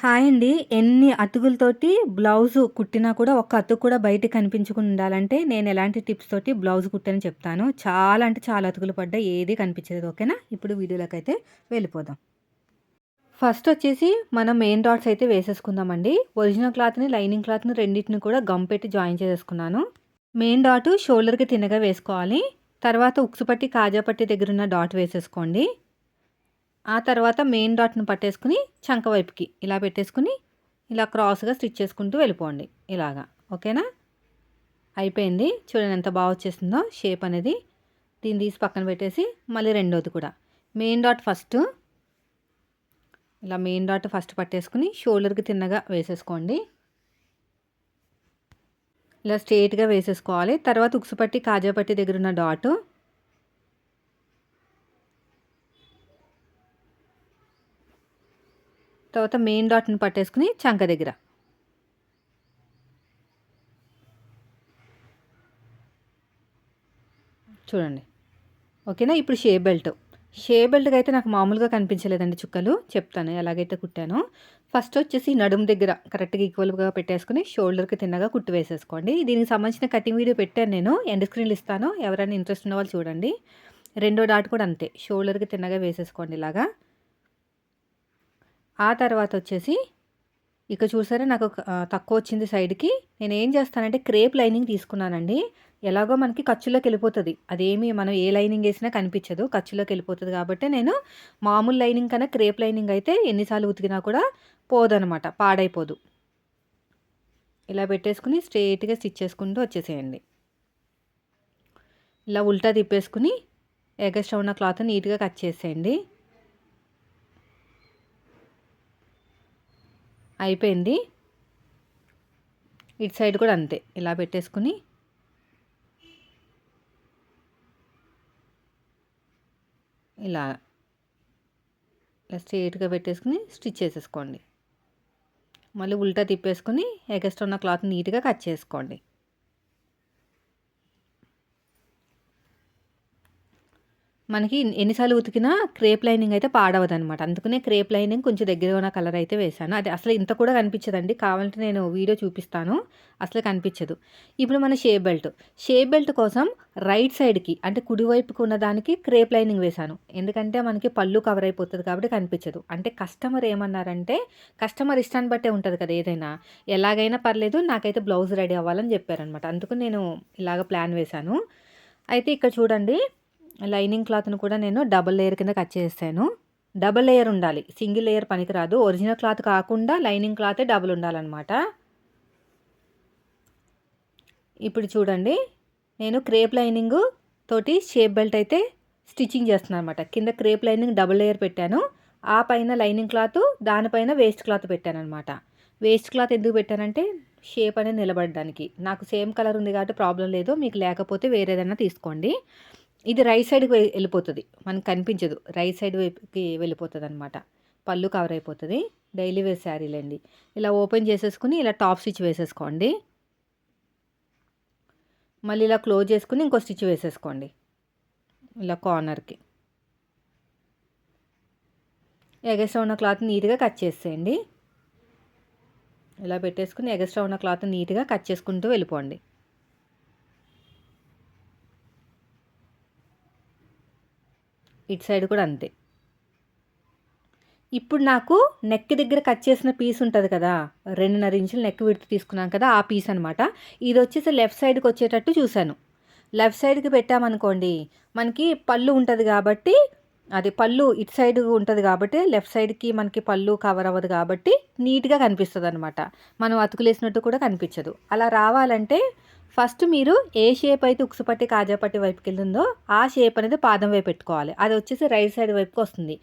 Hi అండి. ఎన్ని అతుకులతోటి blouse కుట్టినా కూడా ఒక్క అతుకు కూడా బయట కనిపించకుండా ఉండాలంటే నేను ఎలాంటి టిప్స్ తోటి బ్లౌజ్ కుట్టని చెప్తాను. చాలా అంటే చాలా అతుకులు పడ్డాయి. ఏది కనిపించలేదు. ఓకేనా? ఇప్పుడు వీడియోలోకైతే వెళ్ళిపోదాం. ఫస్ట్ వచ్చేసి మనం మెయిన్ డాట్స్ అయితే వేసేసుకుందామండి. ఒరిజినల్ క్లాత్‌ని, లైనింగ్ క్లాత్‌ని రెండింటిని కూడా గమ్ పెట్టి జాయిన్ చేసేసుకున్నాను. మెయిన్ డాట్ షోల్డర్‌కి తిన్నగా వేసుకోవాలి. తర్వాత ఉక్సుపట్టి పట్టి, కాజా పట్టి డాట్ వేసేసుకోండి. ఆ తర్వాత మెయిన్ డాట్ను పట్టేసుకుని చంక వైపుకి ఇలా పెట్టేసుకుని ఇలా క్రాస్‌గా స్టిచ్ చేసుకుంటూ వెళ్ళిపోండి. ఇలాగా. ఓకేనా? అయిపోయింది. చూడండి ఎంత బాగా వచ్చేసిందో షేప్ అనేది. దీన్ని తీసి పక్కన పెట్టేసి మళ్ళీ రెండోది కూడా మెయిన్ డాట్ ఫస్ట్ ఇలా మెయిన్ డాట్ ఫస్ట్ పట్టేసుకుని షోల్డర్కి తిన్నగా వేసేసుకోండి. ఇలా స్ట్రేట్గా వేసేసుకోవాలి. తర్వాత ఉక్సుపట్టి కాజాపట్టి కాజా పట్టి దగ్గరున్న డాట్ తర్వాత మెయిన్ డాట్‌ని పట్టేసుకుని చంక దగ్గర చూడండి. ఓకేనా? ఇప్పుడు షే బెల్ట్. షే బెల్ట్‌కి అయితే నాకు మామూలుగా కనిపించలేదండి చుక్కలు. చెప్తాను ఎలాగైతే కుట్టానో. ఫస్ట్ వచ్చేసి నడుము దగ్గర కరెక్ట్‌గా ఈక్వల్‌గా పెట్టేసుకొని షోల్డర్‌కి తిన్నగా కుట్టు వేసేసుకోండి. దీనికి సంబంధించిన కటింగ్ వీడియో పెట్టాను నేను. ఎండ్ స్క్రీన్లు ఇస్తాను. ఎవరైనా ఇంట్రెస్ట్ ఉన్న వాళ్ళు చూడండి. రెండో డాట్ కూడా అంతే. షోల్డర్‌కి తిన్నగా వేసేసుకోండి ఇలాగా. ఆ తర్వాత వచ్చేసి ఇక చూసారా నాకు తక్కువ వచ్చింది సైడ్‌కి. నేను ఏం చేస్తానంటే క్రేప్ లైనింగ్ తీసుకున్నానండి. ఎలాగో మనకి ఖర్చులోకి వెళ్ళిపోతుంది అదేమి మనం ఏ లైనింగ్ వేసినా కనిపించదు. ఖర్చులోకి వెళ్ళిపోతుంది కాబట్టి నేను మామూలు లైనింగ్ కన్నా క్రేప్ లైనింగ్ అయితే ఎన్నిసార్లు ఉతికినా కూడా పోదనమాట. పాడైపోదు. ఇలా పెట్టేసుకొని స్ట్రెయిట్‌గా స్టిచ్ చేసుకుంటూ వచ్చేసేయండి. ఇలా ఉల్టా తిప్పేసుకుని ఎగస్ట్రా ఉన్న క్లాత్ నీట్‌గా కట్ చేసేయండి. అయిపోయింది. ఇటు సైడ్ కూడా అంతే. ఇలా పెట్టేసుకుని ఇలా ఇలా స్ట్రెయిట్‌గా పెట్టేసుకొని స్టిచ్ చేసేసుకోండి. మళ్ళీ ఉల్టా తిప్పేసుకుని ఎగస్ట్రా ఉన్న క్లాత్ నీట్‌గా కట్ చేసుకోండి. మనకి ఎన్నిసార్లు ఉతికినా క్రేప్ లైనింగ్ అయితే పాడవదనమాట. అందుకనే క్రేప్ లైనింగ్ కొంచెం దగ్గరగా ఉన్న కలర్ అయితే వేశాను. అది అసలు ఇంత కూడా కనిపించదండి. కావాలంటే నేను వీడియో చూపిస్తాను. అసలు కనిపించదు. ఇప్పుడు మన షేప్ బెల్ట్. షేప్ బెల్ట్ కోసం రైట్ సైడ్‌కి అంటే కుడివైపుకి ఉన్నదానికి క్రేప్ లైనింగ్ వేశాను. ఎందుకంటే మనకి పళ్ళు కవర్ అయిపోతుంది కాబట్టి కనిపించదు. అంటే కస్టమర్ ఏమన్నారంటే కస్టమర్ ఇష్టాన్ని బట్టే ఉంటుంది కదా ఏదైనా. ఎలాగైనా పర్లేదు నాకైతే బ్లౌజ్ రెడీ అవ్వాలని చెప్పారనమాట. అందుకు నేను ఇలాగ ప్లాన్ వేశాను. అయితే ఇక్కడ చూడండి లైనింగ్ క్లాత్‌ని కూడా నేను డబల్ లేయర్ కింద కట్ చేసాను డబల్ లేయర్ ఉండాలి. సింగిల్ లేయర్ పనికిరాదు. ఒరిజినల్ క్లాత్ కాకుండా లైనింగ్ క్లాతే డబుల్ ఉండాలన్నమాట ఇప్పుడు చూడండి. నేను క్రేప్ లైనింగ్ తోటి షేప్ బెల్ట్ అయితే స్టిచ్చింగ్ చేస్తున్నాననమాట. కింద క్రేప్ లైనింగ్ డబుల్ లేయర్ పెట్టాను. ఆ పైన లైనింగ్ క్లాత్ దానిపైన వేస్ట్ క్లాత్ పెట్టాను అనమాట వేస్ట్ క్లాత్ ఎందుకు పెట్టానంటే షేప్ అనేది నిలబడడానికి. నాకు సేమ్ కలర్ ఉంది కాబట్టి ప్రాబ్లం లేదు. మీకు లేకపోతే వేరేదైనా తీసుకోండి. ఇది రైట్ సైడ్‌కి వె మనకు కనిపించదు. రైట్ సైడ్ వైపుకి వెళ్ళిపోతదనమాట. పళ్ళు కవర్ అయిపోతుంది డైలీ వేర్ శారీలండి. ఇలా ఓపెన్ చేసేసుకుని ఇలా టాప్ స్టిచ్ వేసేసుకోండి. మళ్ళీ ఇలా క్లోజ్ చేసుకుని ఇంకో స్టిచ్ వేసేసుకోండి. ఇలా కార్నర్‌కి. ఎగస్ట్రా ఉన్న క్లాత్ నీట్‌గా కట్ చేసేయండి. ఇలా పెట్టేసుకుని ఎగస్ట్రా ఉన్న క్లాత్ నీట్‌గా కట్ చేసుకుంటూ వెళ్ళిపోండి. ఇటు సైడ్ కూడా అంతే. ఇప్పుడు నాకు నెక్ దగ్గర కట్ చేసిన పీస్ ఉంటుంది కదా! 2.5 ఇంచులు నెక్ విడుతు తీసుకున్నాను కదా! ఆ పీస్ అనమాట. ఇది వచ్చేసి లెఫ్ట్ సైడ్‌కి వచ్చేటట్టు చూశాను లెఫ్ట్ సైడ్‌కి పెట్టామనుకోండి మనకి పళ్ళు ఉంటుంది కాబట్టి అది పళ్ళు ఇటు సైడ్ ఉంటుంది కాబట్టి లెఫ్ట్ సైడ్‌కి మనకి పళ్ళు కవర్ అవ్వదు కాబట్టి నీట్‌గా కనిపిస్తుంది అనమాట మనం అతుకులేసినట్టు కూడా కనిపించదు. అలా రావాలంటే ఫస్ట్ మీరు ఏ షేప్ అయితే ఉక్సుపట్టి కాజాపట్టి కాజా పట్టి వైపుకెళ్తుందో ఆ షేప్ అనేది పాదం వైపు పెట్టుకోవాలి. అది వచ్చేసి రైట్ సైడ్ వైపుకి వస్తుంది.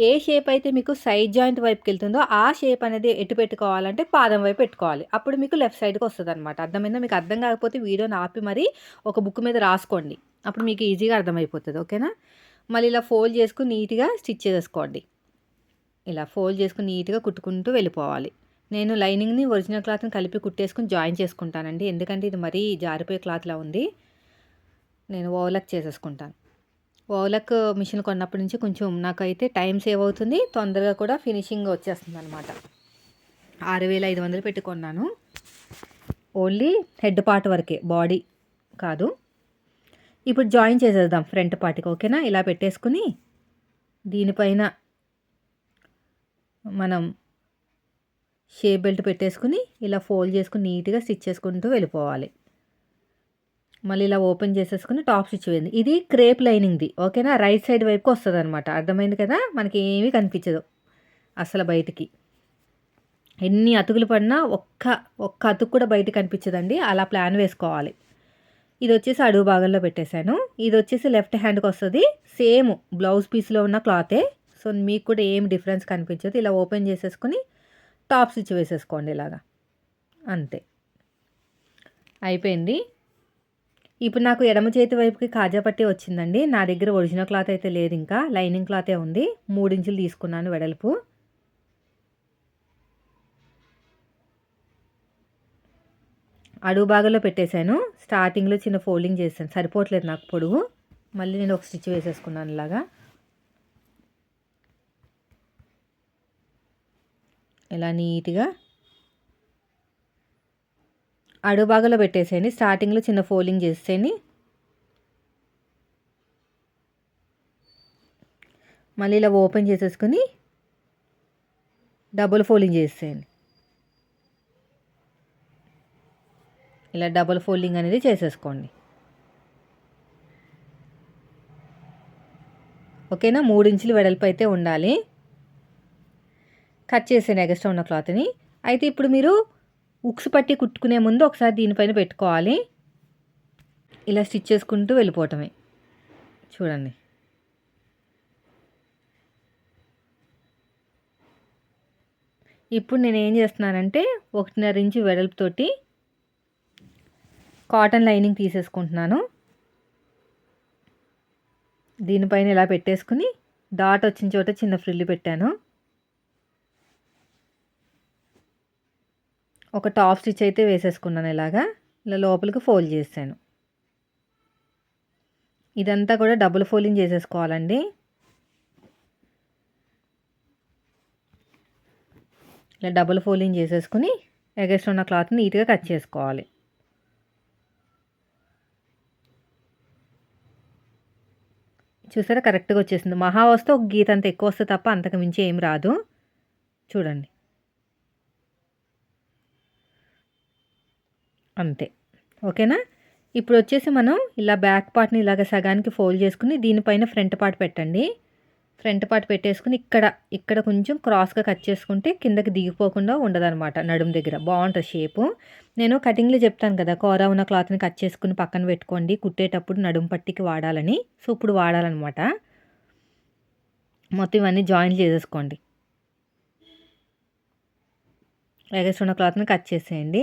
ఏ షేప్ అయితే మీకు సైడ్ జాయింట్ వైపుకి వెళ్తుందో ఆ షేప్ అనేది ఎటు పెట్టుకోవాలంటే పాదం వైపు పెట్టుకోవాలి. అప్పుడు మీకు లెఫ్ట్ సైడ్‌కి వస్తుంది అనమాట అర్థమైందా? మీకు అర్థం కాకపోతే వీడియోని ఆపి మరీ ఒక బుక్ మీద రాసుకోండి. అప్పుడు మీకు ఈజీగా అర్థమైపోతుంది ఓకేనా? మళ్ళీ ఇలా ఫోల్డ్ చేసుకుని నీట్‌గా స్టిచ్ చేసేసుకోండి. ఇలా ఫోల్డ్ చేసుకుని నీట్‌గా కుట్టుకుంటూ వెళ్ళిపోవాలి. నేను లైనింగ్‌ని, ఒరిజినల్ క్లాత్‌ని కలిపి కుట్టేసుకుని జాయిన్ చేసుకుంటానండి. ఎందుకంటే ఇది మరీ జారిపోయే క్లాత్‌లా ఉంది. నేను ఓవలక్ చేసేసుకుంటాను. ఓవలక్ మిషన్ కొన్నప్పటి నుంచి కొంచెం నాకైతే టైం సేవ్ అవుతుంది. తొందరగా కూడా ఫినిషింగ్ వచ్చేస్తుంది అనమాట ఆరు వేల ఐదు వందలు పెట్టుకున్నాను ఓన్లీ హెడ్ పార్ట్ వరకే బాడీ కాదు ఇప్పుడు జాయిన్ చేసేద్దాం ఫ్రంట్ పార్ట్కి ఓకేనా? ఇలా పెట్టేసుకుని దీనిపైన మనం షేప్ బెల్ట్ పెట్టేసుకుని ఇలా ఫోల్డ్ చేసుకుని నీట్గా స్టిచ్ చేసుకుంటూ వెళ్ళిపోవాలి. మళ్ళీ ఇలా ఓపెన్ చేసేసుకుని టాప్ స్టిచ్ వేయండి ఇది క్రేప్ లైనింగ్ది ఓకేనా? రైట్ సైడ్ వైపుకి వస్తుంది అనమాట అర్థమైంది కదా? మనకి ఏమీ కనిపించదు అసలు బయటికి. ఎన్ని అతుకులు పడినా ఒక్క ఒక్క అతుకు కూడా బయట కనిపించదండి. అలా ప్లాన్ వేసుకోవాలి. ఇది వచ్చేసి అడుగు భాగంలో పెట్టేశాను. ఇది వచ్చేసి లెఫ్ట్ హ్యాండ్కి వస్తుంది. సేమ్ బ్లౌజ్ పీస్లో ఉన్న క్లాతే. సో మీకు కూడా ఏం డిఫరెన్స్ కనిపించదు. ఇలా ఓపెన్ చేసేసుకుని టాప్ స్టిచ్ వేసేసుకోండి ఇలాగా. అంతే. అయిపోయింది. ఇప్పుడు నాకు ఎడమ చేతి వైపుకి కాజా పట్టి వచ్చిందండి. నా దగ్గర ఒరిజినల్ క్లాత్ అయితే లేదు ఇంకా. లైనింగ్ క్లాతే ఉంది. మూడించులు తీసుకున్నాను వెడల్పు. అడుగు భాగంలో పెట్టేశాను. స్టార్టింగ్లో చిన్న ఫోల్డింగ్ చేశాను. సరిపోవట్లేదు నాకు పొడుగు. మళ్ళీ నేను ఒక స్టిచ్ వేసేసుకున్నాను ఇలాగా. ఇలా నీట్గా. అడుగు భాగంలో పెట్టేసేయండి. స్టార్టింగ్లో చిన్న ఫోల్డింగ్ చేసేయండి. మళ్ళీ ఇలా ఓపెన్ చేసేసుకుని డబుల్ ఫోల్డింగ్ చేసేయండి. ఇలా డబుల్ ఫోల్డింగ్ అనేది చేసేసుకోండి. ఓకేనా? మూడు ఇంచులు వెడల్పు అయితే ఉండాలి. కట్ చేసాను ఎగస్ట్రా ఉన్న క్లాత్ని. అయితే ఇప్పుడు మీరు ఉక్స్ పట్టి కుట్టుకునే ముందు ఒకసారి దీనిపైన పెట్టుకోవాలి. ఇలా స్టిచ్ చేసుకుంటూ వెళ్ళిపోవటమే. చూడండి. ఇప్పుడు నేను ఏం చేస్తున్నానంటే ఒకటిన్నర ఇంచు వెడల్పుతోటి కాటన్ లైనింగ్ తీసేసుకుంటున్నాను. దీనిపైన ఇలా పెట్టేసుకుని డాట్ వచ్చిన చోట చిన్న ఫ్రిల్లు పెట్టాను. ఒక టాప్ స్టిచ్ అయితే వేసేసుకున్నాను ఇలాగా. ఇలా లోపలికి ఫోల్డ్ చేశాను. ఇదంతా కూడా డబుల్ ఫోల్డింగ్ చేసేసుకోవాలండి. ఇలా డబుల్ ఫోల్డింగ్ చేసేసుకుని ఎగస్ట్ ఉన్న క్లాత్ని నీట్గా కట్ చేసుకోవాలి. చూసారా? కరెక్ట్గా వచ్చేసింది. మహా వస్తే ఒక గీత అంత ఎక్కువ వస్తే తప్ప అంతకు మించి ఏం రాదు. చూడండి. అంతే. ఓకేనా? ఇప్పుడు వచ్చేసి మనం ఇలా బ్యాక్ పార్ట్ని ఇలాగ సగానికి ఫోల్డ్ చేసుకుని దీనిపైన ఫ్రంట్ పార్ట్ పెట్టండి. ఫ్రంట్ పార్ట్ పెట్టేసుకుని ఇక్కడ ఇక్కడ కొంచెం క్రాస్గా కట్ చేసుకుంటే కిందకి దిగిపోకుండా ఉండదన్నమాట నడుము దగ్గర. బాగుంటుంది షేపు. నేను కటింగ్లో చెప్తాను కదా కూర ఉన్న క్లాత్ని కట్ చేసుకుని పక్కన పెట్టుకోండి. కుట్టేటప్పుడు నడుము పట్టికి వాడాలని. సో ఇప్పుడు వాడాలన్నమాట. మొత్తం ఇవన్నీ జాయిన్ చేసేసుకోండి. ఎగస్ట్ ఉన్న క్లాత్ని కట్ చేసేయండి.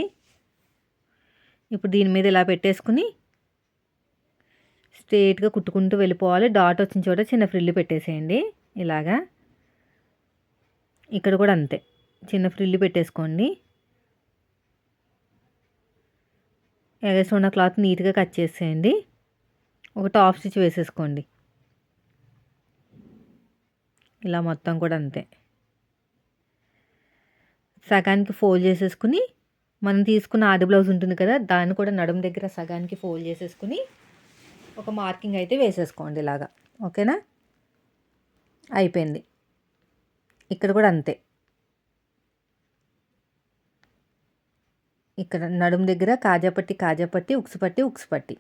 ఇప్పుడు దీని మీద ఇలా పెట్టేసుకుని స్ట్రేట్గా కుట్టుకుంటూ వెళ్ళిపోవాలి. డాట్ వచ్చిన చోట చిన్న ఫ్రిల్లు పెట్టేసేయండి. ఇలాగా. ఇక్కడ కూడా అంతే. చిన్న ఫ్రిల్లు పెట్టేసుకోండి. ఎగస్ ఉన్న క్లాత్ నీట్గా కట్ చేసేయండి. ఒక టాప్ స్టిచ్ వేసేసుకోండి. ఇలా మొత్తం కూడా అంతే. సగానికి ఫోల్డ్ చేసేసుకుని మనం తీసుకున్న ఆది బ్లౌజ్ ఉంటుంది కదా దాన్ని కూడా నడుము దగ్గర సగానికి ఫోల్డ్ చేసేసుకుని ఒక మార్కింగ్ అయితే వేసేసుకోండి ఇలాగా. ఓకేనా? అయిపోయింది. ఇక్కడ కూడా అంతే. ఇక్కడ నడుము దగ్గర కాజాపట్టి కాజాపట్టి ఉక్సుపట్టి ఉక్సుపట్టి.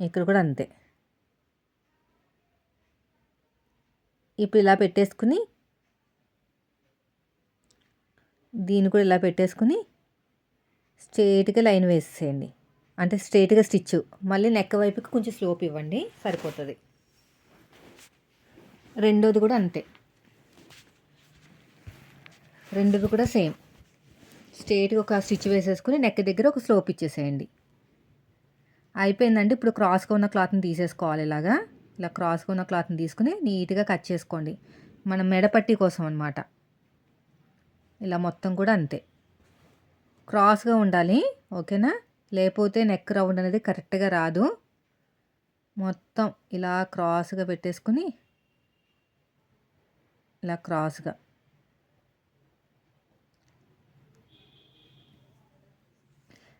ఇక్కడ కూడా అంతే. ఇప్పుడు ఇలా పెట్టేసుకుని దీన్ని కూడా ఇలా పెట్టేసుకుని స్ట్రేట్గా లైన్ వేసేయండి అంటే స్ట్రేట్గా స్టిచ్ మళ్ళీ నెక్ వైపుకి కొంచెం స్లోప్ ఇవ్వండి. సరిపోతుంది. రెండోది కూడా అంతే. రెండోది కూడా సేమ్. స్ట్రేట్గా ఒక స్టిచ్ వేసేసుకుని నెక్ దగ్గర ఒక స్లోప్ ఇచ్చేసేయండి. అయిపోయిందండి. ఇప్పుడు క్రాస్గా ఉన్న క్లాత్ని తీసేసుకోవాలి ఇలాగా. ఇలా క్రాస్గా ఉన్న క్లాత్ని తీసుకుని నీట్గా కట్ చేసుకోండి. మనం మెడపట్టి కోసం అనమాట ఇలా మొత్తం కూడా అంతే. క్రాస్గా ఉండాలి ఓకేనా? లేకపోతే నెక్ రౌండ్ అనేది కరెక్ట్గా రాదు. మొత్తం ఇలా క్రాస్గా పెట్టేసుకుని ఇలా క్రాస్గా.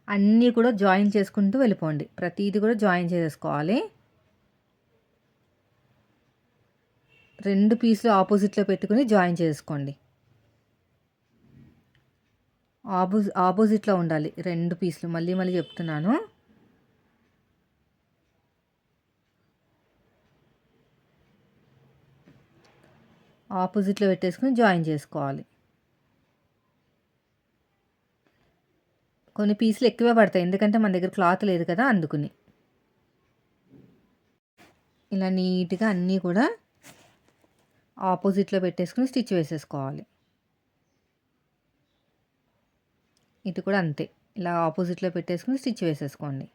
అన్నీ కూడా జాయిన్ చేసుకుంటూ వెళ్ళిపోండి. ప్రతిదీ కూడా జాయిన్ చేసేసుకోవాలి. రెండు పీసులు ఆపోజిట్లో పెట్టుకుని జాయిన్ చేసుకోండి. ఆపోజి ఆపోజిట్లో ఉండాలి. రెండు పీసులు. మళ్ళీ మళ్ళీ చెప్తున్నాను. ఆపోజిట్లో పెట్టేసుకుని జాయిన్ చేసుకోవాలి. కొన్ని పీసులు ఎక్కువే పడతాయి. ఎందుకంటే మన దగ్గర క్లాత్ లేదు కదా అందుకుని. ఇలా నీట్గా అన్నీ కూడా ఆపోజిట్లో పెట్టేసుకుని స్టిచ్ వేసేసుకోవాలి. ఇది కూడా అంతే. ఇలా ఆపోజిట్లో పెట్టేసుకుని స్టిచ్ వేసేసుకోండి.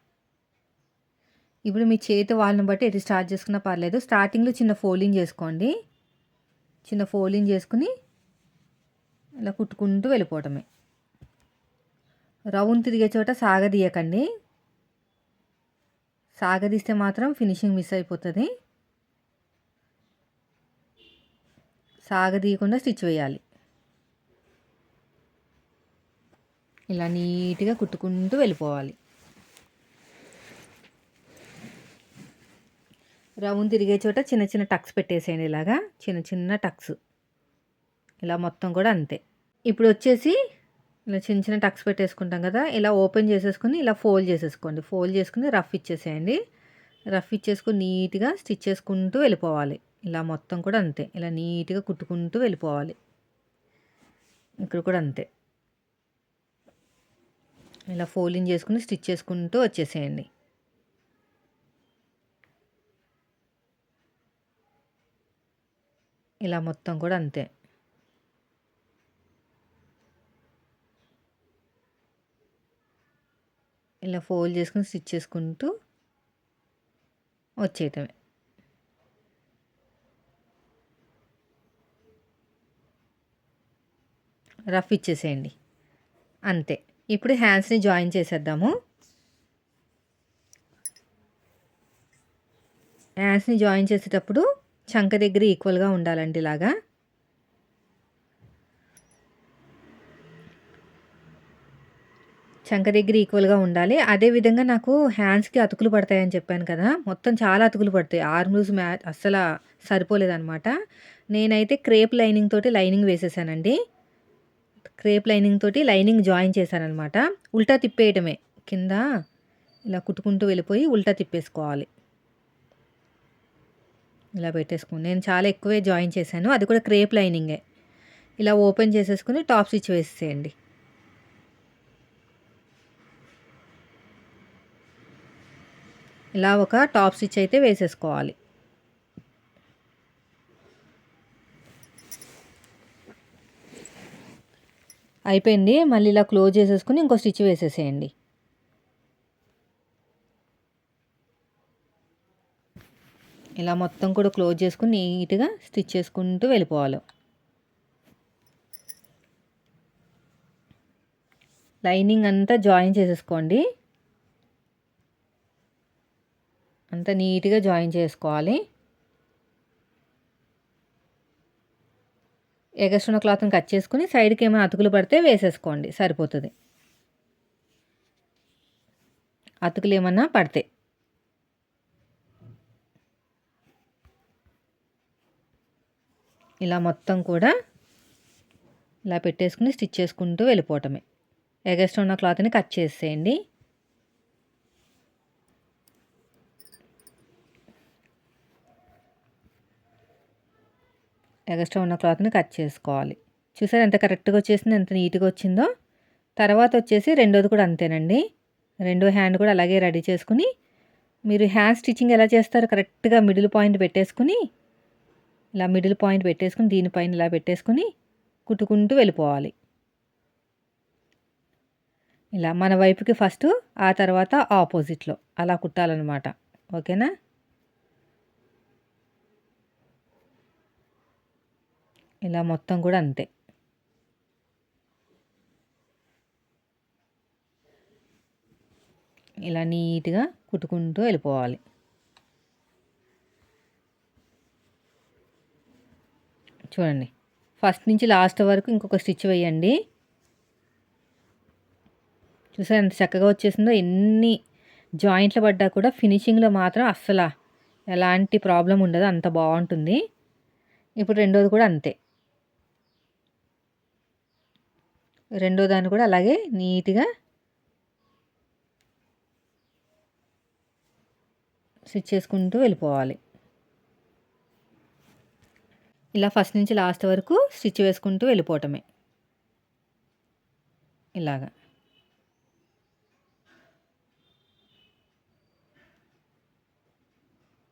ఇప్పుడు మీ చేతి వాళ్ళని బట్టి ఎటు స్టార్ట్ చేసుకున్నా పర్లేదు. స్టార్టింగ్లో చిన్న ఫోల్డింగ్ చేసుకోండి. చిన్న ఫోల్డింగ్ చేసుకుని ఇలా కుట్టుకుంటూ వెళ్ళిపోవటమే. రౌండ్ తిరిగే చోట సాగదీయకండి సాగదీస్తే మాత్రం ఫినిషింగ్ మిస్ అయిపోతుంది. సాగదీయకుండా స్టిచ్ వేయాలి. ఇలా నీట్గా కుట్టుకుంటూ వెళ్ళిపోవాలి. రౌండ్ తిరిగే చోట చిన్న చిన్న టక్స్ పెట్టేసేయండి ఇలాగా. చిన్న చిన్న టక్స్. ఇలా మొత్తం కూడా అంతే. ఇప్పుడు వచ్చేసి ఇలా చిన్న చిన్న టక్స్ పెట్టేసుకుంటాం కదా. ఇలా ఓపెన్ చేసేసుకుని ఇలా ఫోల్డ్ చేసేసుకోండి. ఫోల్డ్ చేసుకుని రఫ్ ఇచ్చేసేయండి. రఫ్ ఇచ్చేసుకుని నీట్గా స్టిచ్ చేసుకుంటూ వెళ్ళిపోవాలి. ఇలా మొత్తం కూడా అంతే. ఇలా నీట్గా కుట్టుకుంటూ వెళ్ళిపోవాలి. ఇక్కడ కూడా అంతే. ఇలా ఫోల్డింగ్ చేసుకుని స్టిచ్ చేసుకుంటూ వచ్చేసేయండి. ఇలా మొత్తం కూడా అంతే. ఇలా ఫోల్డ్ చేసుకుని స్టిచ్ చేసుకుంటూ వచ్చేయటమే. రఫ్ ఇచ్చేసేయండి. అంతే. ఇప్పుడు హ్యాండ్స్ని జాయిన్ చేసేద్దాము. హ్యాండ్స్ని జాయిన్ చేసేటప్పుడు చంక దగ్గర ఈక్వల్గా ఉండాలండి ఇలాగా. చంక దగ్గర ఈక్వల్గా ఉండాలి. అదేవిధంగా నాకు హ్యాండ్స్కి అతుకులు పడతాయని చెప్పాను కదా. మొత్తం చాలా అతుకులు పడతాయి. ఆర్మ్లూస్ మ్యాచ్ అస్సలు సరిపోలేదన్నమాట. నేనైతే క్రేప్ లైనింగ్ తోటి లైనింగ్ వేసేసానండి. క్రేప్ లైనింగ్ తోటి లైనింగ్ జాయిన్ చేశానమాట ఉల్టా తిప్పేయటమే. కింద ఇలా కుట్టుకుంటూ వెళ్ళిపోయి ఉల్టా తిప్పేసుకోవాలి. ఇలా పెట్టేసుకుని నేను చాలా ఎక్కువే జాయిన్ చేశాను. అది కూడా క్రేప్ లైనింగే. ఇలా ఓపెన్ చేసేసుకుని టాప్ స్టిచ్ వేసేయండి ఇలా ఒక టాప్ స్టిచ్ అయితే వేసేసుకోవాలి. అయిపోయింది. మళ్ళీ ఇలా క్లోజ్ చేసేసుకుని ఇంకో స్టిచ్ వేసేసేయండి. ఇలా మొత్తం కూడా క్లోజ్ చేసుకుని నీట్గా స్టిచ్ చేసుకుంటూ వెళ్ళిపోవాలి. లైనింగ్ అంతా జాయిన్ చేసేసుకోండి. అంతా నీట్గా జాయిన్ చేసుకోవాలి. ఎగస్ట్రున్న క్లాత్ని కట్ చేసుకుని సైడ్కి ఏమైనా అతుకులు పడితే వేసేసుకోండి సరిపోతుంది. అతుకులు ఏమన్నా పడితే. ఇలా మొత్తం కూడా ఇలా పెట్టేసుకుని స్టిచ్ చేసుకుంటూ వెళ్ళిపోవటమే. ఎగస్ట్రా ఉన్న క్లాత్ని కట్ చేసేయండి. ఎగస్ట్రా ఉన్న క్లాత్ని కట్ చేసుకోవాలి. చూసారు ఎంత కరెక్ట్గా వచ్చేసింది ఎంత నీట్గా వచ్చిందో? తర్వాత వచ్చేసి రెండోది కూడా అంతేనండి. రెండో హ్యాండ్ కూడా అలాగే రెడీ చేసుకుని మీరు హ్యాండ్ స్టిచ్చింగ్ ఎలా చేస్తారు? కరెక్ట్గా మిడిల్ పాయింట్ పెట్టేసుకుని ఇలా మిడిల్ పాయింట్ పెట్టేసుకుని దీనిపైన ఇలా పెట్టేసుకుని కుట్టుకుంటూ వెళ్ళిపోవాలి. ఇలా మన వైపుకి ఫస్ట్ ఆ తర్వాత ఆపోజిట్లో అలా కుట్టాలన్నమాట. ఓకేనా? ఇలా మొత్తం కూడా అంతే. ఇలా నీట్గా కుట్టుకుంటూ వెళ్ళిపోవాలి. చూడండి. ఫస్ట్ నుంచి లాస్ట్ వరకు ఇంకొక స్టిచ్ వేయండి. చూసారు ఎంత చక్కగా వచ్చేసిందో? ఎన్ని జాయింట్లు పడ్డా కూడా ఫినిషింగ్లో మాత్రం అస్సలు ఎలాంటి ప్రాబ్లం ఉండదు. అంత బాగుంటుంది. ఇప్పుడు రెండోది కూడా అంతే. రెండో దాన్ని కూడా అలాగే నీట్గా స్టిచ్ చేసుకుంటూ వెళ్ళిపోవాలి. ఇలా ఫస్ట్ నుంచి లాస్ట్ వరకు స్టిచ్ వేసుకుంటూ వెళ్ళిపోవటమే. ఇలాగా.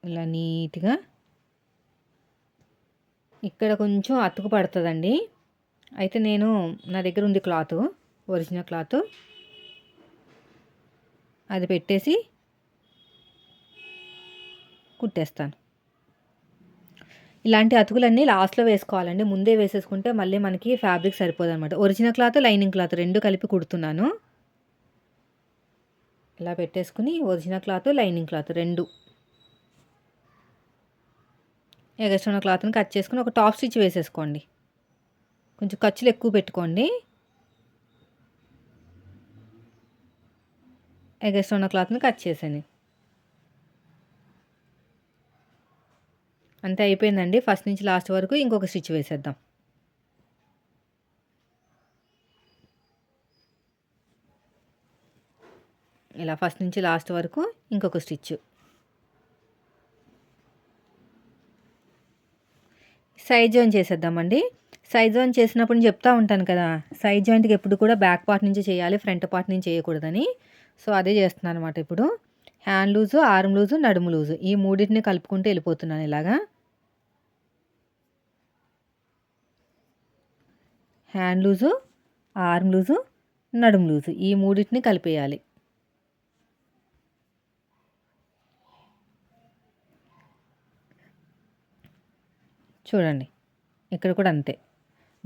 ఇలా నీట్గా. ఇక్కడ కొంచెం అతుకు పడుతుందండి. అయితే నేను నా దగ్గర ఉంది క్లాత్ ఒరిజినల్ క్లాత్. అది పెట్టేసి కుట్టేస్తాను. ఇలాంటి అతుకులన్నీ లాస్ట్లో వేసుకోవాలండి. ముందే వేసేసుకుంటే మళ్ళీ మనకి ఫ్యాబ్రిక్ సరిపోదు అనమాట ఒరిజినల్ క్లాత్ లైనింగ్ క్లాత్ రెండు కలిపి కుడుతున్నాను. ఇలా పెట్టేసుకుని ఒరిజినల్ క్లాత్ లైనింగ్ క్లాత్ రెండు. ఎగస్ట్రా ఉన్న క్లాత్ని కట్ చేసుకుని ఒక టాప్ స్టిచ్ వేసేసుకోండి. కొంచెం ఖర్చులు ఎక్కువ పెట్టుకోండి. ఎగస్ట్ ఉన్న క్లాత్ని కట్ చేసాను అంతే అయిపోయిందండి. ఫస్ట్ నుంచి లాస్ట్ వరకు ఇంకొక స్టిచ్ వేసేద్దాం. ఇలా ఫస్ట్ నుంచి లాస్ట్ వరకు ఇంకొక స్టిచ్. సైడ్ జాయిన్ చేసేద్దామండి. సైడ్ జాయిన్ చేసినప్పుడు చెప్తా ఉంటాను కదా సైడ్ జాయింట్కి ఎప్పుడు కూడా బ్యాక్ పార్ట్ నుంచి చేయాలి ఫ్రంట్ పార్ట్ నుంచి చేయకూడదని. సో అదే చేస్తున్నాను అనమాట ఇప్పుడు. హ్యాండ్ లూజు ఆర్మ్ లూజు నడుము లూజు ఈ మూడింటిని కలుపుకుంటూ వెళ్ళిపోతున్నాను ఇలాగా. హ్యాండ్ లూజు ఆర్మ్ లూజు నడుము లూజు ఈ మూడింటిని కలిపేయాలి. చూడండి. ఇక్కడ కూడా అంతే.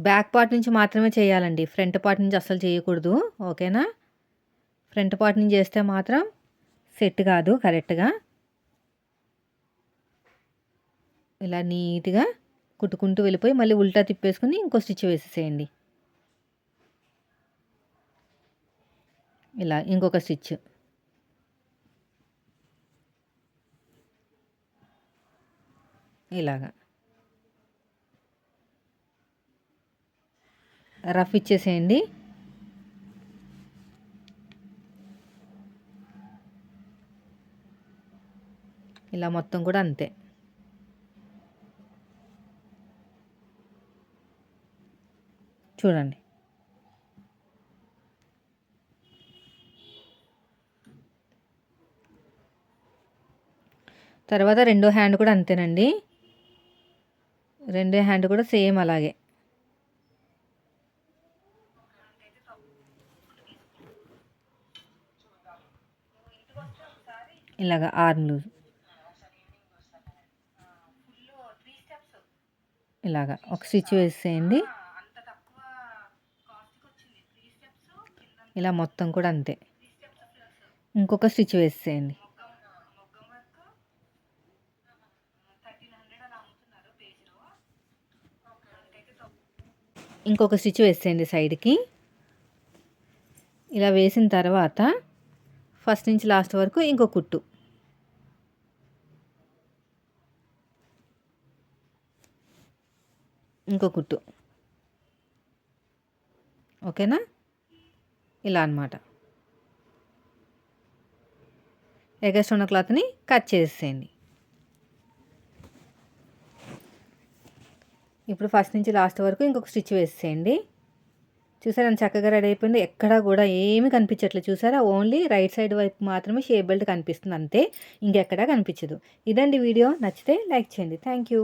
బ్యాక్ పార్ట్ నుంచి మాత్రమే చేయాలండి. ఫ్రంట్ పార్ట్ నుంచి అస్సలు చేయకూడదు. ఓకేనా? ఫ్రంట్ పార్ట్ నుంచి చేస్తే మాత్రం సెట్ కాదు కరెక్ట్గా. ఇలా నీట్గా కుట్టుకుంటూ వెళ్ళిపోయి మళ్ళీ ఉల్టా తిప్పేసుకుని ఇంకో స్టిచ్ వేసేసేయండి. ఇలా ఇంకొక స్టిచ్. ఇలాగా. రఫ్ ఇచ్చేసేయండి. ఇలా మొత్తం కూడా అంతే. చూడండి. తర్వాత రెండో హ్యాండ్ కూడా అంతేనండి. రెండో హ్యాండ్ కూడా సేమ్ అలాగే. ఇలాగ ఆర్మ్ లూజ్ ఇలాగా ఒక స్టిచ్ వేసేయండి. ఇలా మొత్తం కూడా అంతే. ఇంకొక స్టిచ్ వేసేయండి. ఇంకొక స్టిచ్ వేసేయండి సైడ్కి. ఇలా వేసిన తర్వాత ఫస్ట్ నుంచి లాస్ట్ వరకు ఇంకో కుట్టు. ఇంకో కుట్టు. ఓకేనా? ఇలా అనమాట ఎగస్ట్ ఉన్న క్లాత్ని కట్ చేసేయండి. ఇప్పుడు ఫస్ట్ నుంచి లాస్ట్ వరకు ఇంకొక స్టిచ్ వేసేయండి. చూసారా చక్కగా రెడీ అయిపోయింది? ఎక్కడా కూడా ఏమి కనిపించట్లేదు. చూసారా? ఓన్లీ రైట్ సైడ్ వైపు మాత్రమే షేప్ బెల్ట్ కనిపిస్తుంది అంతే. ఇంకెక్కడా కనిపించదు. ఇదండి వీడియో. నచ్చితే లైక్ చేయండి. Thank you.